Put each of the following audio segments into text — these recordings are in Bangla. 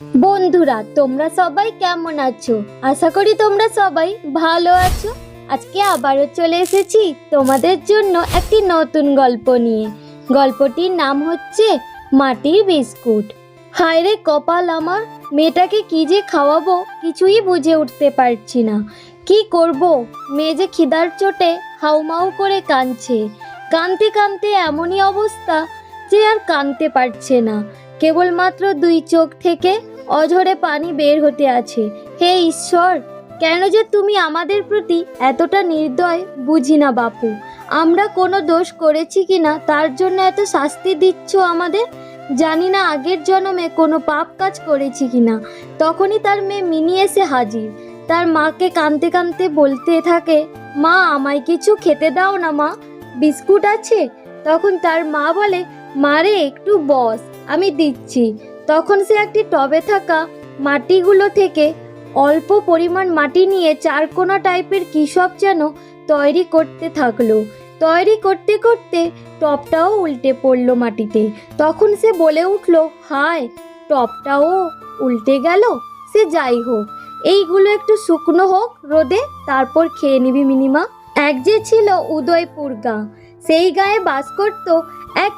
বন্ধুরা, তোমরা সবাই কেমন আছো? আশা করি তোমরা সবাই ভালো আছো। আজকে আবারও চলে এসেছি তোমাদের জন্য একটি নতুন গল্প নিয়ে। গল্পটির নাম হচ্ছে মাটির বিস্কুট। হায় রে কপাল আমার, মেয়েটাকে কি যে খাওয়াবো কিছুই বুঝে উঠতে পারছি না। কি করব? মেয়ে যে খিদার চোটে হাউমাউ করে কাঁদছে। কাঁদতে কাঁদতে এমনই অবস্থা যে আর কাঁদতে পারছে না। কেবলমাত্র দুই চোখ থেকে অঝরে পানি বের হতে আছে। হে ঈশ্বর, কেন যে তুমি আমাদের প্রতি এতটা নির্দয়, বুঝি না বাপু। আমরা কোনো দোষ করেছি কি না, তার জন্য এত শাস্তি দিচ্ছ আমাদের? জানি না আগের জন্মে কোনো পাপ কাজ করেছি কি না। তখনই তার মেয়ে মিনি এসে হাজির। তার মাকে কাঁদতে কাঁদতে বলতে থাকে, মা, আমায় কিছু খেতে দাও না মা, বিস্কুট আছে? তখন তার মা বলে মারে একটু বস, আমি দিচ্ছি। তখন সে একটি টবে থাকা মাটিগুলো থেকে অল্প পরিমাণ মাটি নিয়ে চারকোনা টাইপের কী সব যেন তৈরি করতে থাকল। তৈরি করতে করতে টপটাও উল্টে পড়ল মাটিতে। তখন সে বলে উঠল, হায়, টপটাও উল্টে গেল? সে যাই হোক, এইগুলো একটু শুকনো হোক রোদে, তারপর খেয়ে নিবি মিনিমা। এক যে ছিল উদয়পুর গাঁ, সেই গায়ে বাস করত এক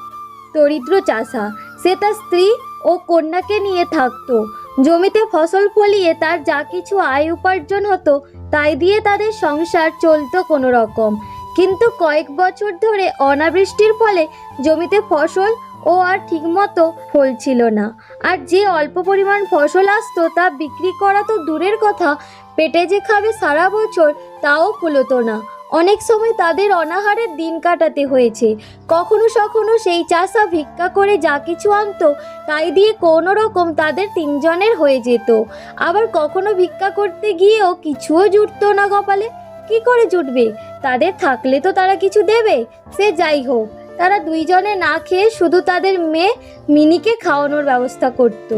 দরিদ্র চাষা। সে তার স্ত্রী ও কন্যাকে নিয়ে থাকতো। জমিতে ফসল ফলিয়ে তার যা কিছু আয় উপার্জন হতো, তাই দিয়ে তাদের সংসার চলতো কোনো রকম কিন্তু কয়েক বছর ধরে অনাবৃষ্টির ফলে জমিতে ফসল ও আর ঠিকমতো ফলছিল না। আর যে অল্প পরিমাণ ফসল আসতো তা বিক্রি করা তো দূরের কথা, পেটে যে খাবে সারা বছর তাও কুলোতো না। অনেক সময় তাদের অনাহারের দিন কাটাতে হয়েছে। কখনো সখনো সেই চাষা ভিক্ষা করে যা কিছু আনতো, তাই দিয়ে কোনো রকম তাদের তিনজনের হয়ে যেত। আবার কখনো ভিক্ষা করতে গিয়েও কিছুও জুটতো না কপালে। কি করে জুটবে? তাদের থাকলে তো তারা কিছু দেবে। সে যাই হোক, তারা দুইজনে না খেয়ে শুধু তাদের মেয়ে মিনিকে খাওয়ানোর ব্যবস্থা করত।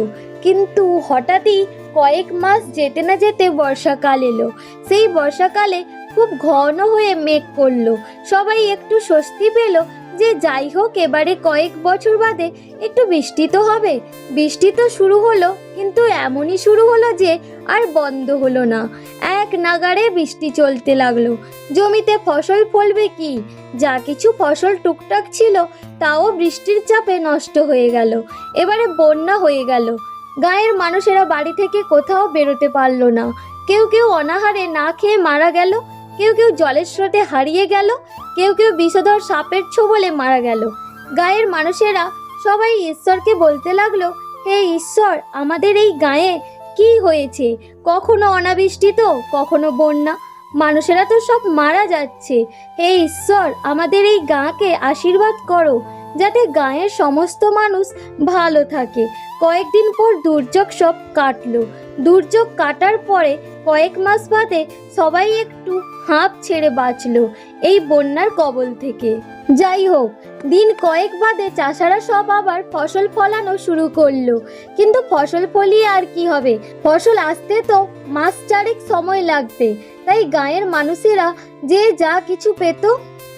কিন্তু হঠাৎই কয়েক মাস যেতে না যেতে বর্ষাকাল এলো। সেই বর্ষাকালে খুব ঘন হয়ে মেঘ করল। সবাই একটু স্বস্তি পেল যে যাই হোক, এবারে কয়েক বছর বাদে একটু বৃষ্টি তো হবে। বৃষ্টি তো শুরু হলো, কিন্তু এমনই শুরু হলো যে আর বন্ধ হলো না। এক নাগাড়ে বৃষ্টি চলতে লাগল। জমিতে ফসল ফলবে কি? যা কিছু ফসল টুকটাক ছিল, তাও বৃষ্টির চাপে নষ্ট হয়ে গেল। এবারে বন্যা হয়ে গেল। গায়ের মানুষেরা বাড়ি থেকে কোথাও বেরোতে পারল না। কেউ কেউ অনাহারে না খেয়ে মারা গেল। কেউ কেউ জলের স্রোতে হারিয়ে গেল, কেউ কেউ বিষধর সাপের ছোবলে মারা গেল। গায়ের মানুষেরা সবাই ঈশ্বরকে বলতে লাগল, হে ঈশ্বর, আমাদের এই গায়ে কি হয়েছে? কখনো অনাবৃষ্টি তো কখনো বন্যা। মানুষেরা তো সব মারা যাচ্ছে। হে ঈশ্বর, আমাদের এই গাঁকে আশীর্বাদ করো, যাতে গাঁয়ের সমস্ত মানুষ ভালো থাকে। কয়েকদিন পর দুর্যোগ সব কাটলো। দুর্যোগ কাটার পরে কয়েক মাস বাদে সবাই একটু হাঁপ ছেড়ে বাঁচল এই বন্যার কবল থেকে। যাই হোক, দিন কয়েক বাদে চাষারা সব আবার ফসল ফলানো শুরু করল। কিন্তু ফসল ফলিয়ে আর কি হবে? ফসল আসতে তো মাস চারেক সময় লাগবে। তাই গাঁয়ের মানুষেরা যে যা কিছু পেত,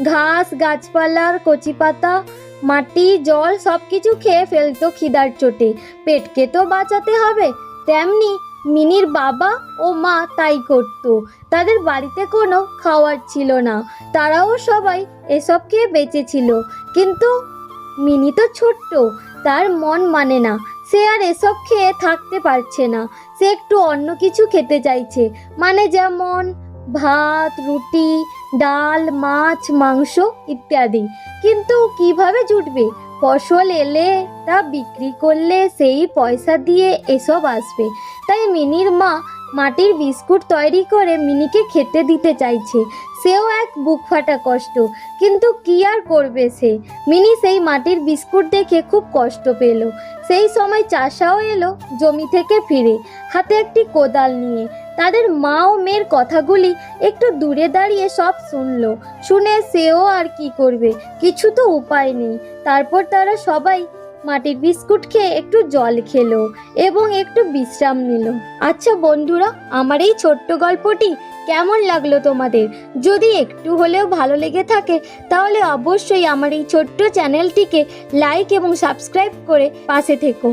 ঘাস গাছপালার কচি পাতা, মাটি, জল সব কিছু খেয়ে ফেলতো খিদার চোটে। পেটকে তো বাঁচাতে হবে তেমনি মিনির বাবা ও মা তাই করতো। তাদের বাড়িতে কোনো খাওয়ার ছিল না। তারাও সবাই এসব খেয়ে বেঁচেছিল কিন্তু মিনি তো ছোট্ট, তার মন মানে না। সে আর এসব খেয়ে থাকতে পারছে না। সে একটু অন্য কিছু খেতে চাইছে। মানে যেমন ভাত, রুটি, ডাল, মাছ, মাংস ইত্যাদি। কিন্তু কীভাবে জুটবে? ফসল এলে তা বিক্রি করলে সেই পয়সা দিয়ে এসব আসবে। তাই মিনির মা মাটির বিস্কুট তৈরি করে মিনিকে খেতে দিতে চাইছে। সেও এক বুক ফাটা কষ্ট, কিন্তু কি আর করবে সে? মিনি সেই মাটির বিস্কুট দেখে খুব কষ্ট পেল। সেই সময় চাষাও এলো জমি থেকে ফিরে, হাতে একটি কোদাল নিয়ে। তাদের মা ও মেয়ের কথাগুলি একটু দূরে দাঁড়িয়ে সব শুনলো। শুনে সেও আর কি করবে? কিছু তো উপায় নেই। তারপর তারা সবাই মাটির বিস্কুট খেয়ে একটু জল খেলো এবং একটু বিশ্রাম নিল। আচ্ছা বন্ধুরা, আমার এই ছোট্ট গল্পটি কেমন লাগল তোমাদের? যদি একটু হলেও ভালো লেগে থাকে, তাহলে অবশ্যই আমার এই ছোট্ট চ্যানেলটিকে লাইক এবং সাবস্ক্রাইব করে পাশে থেকো।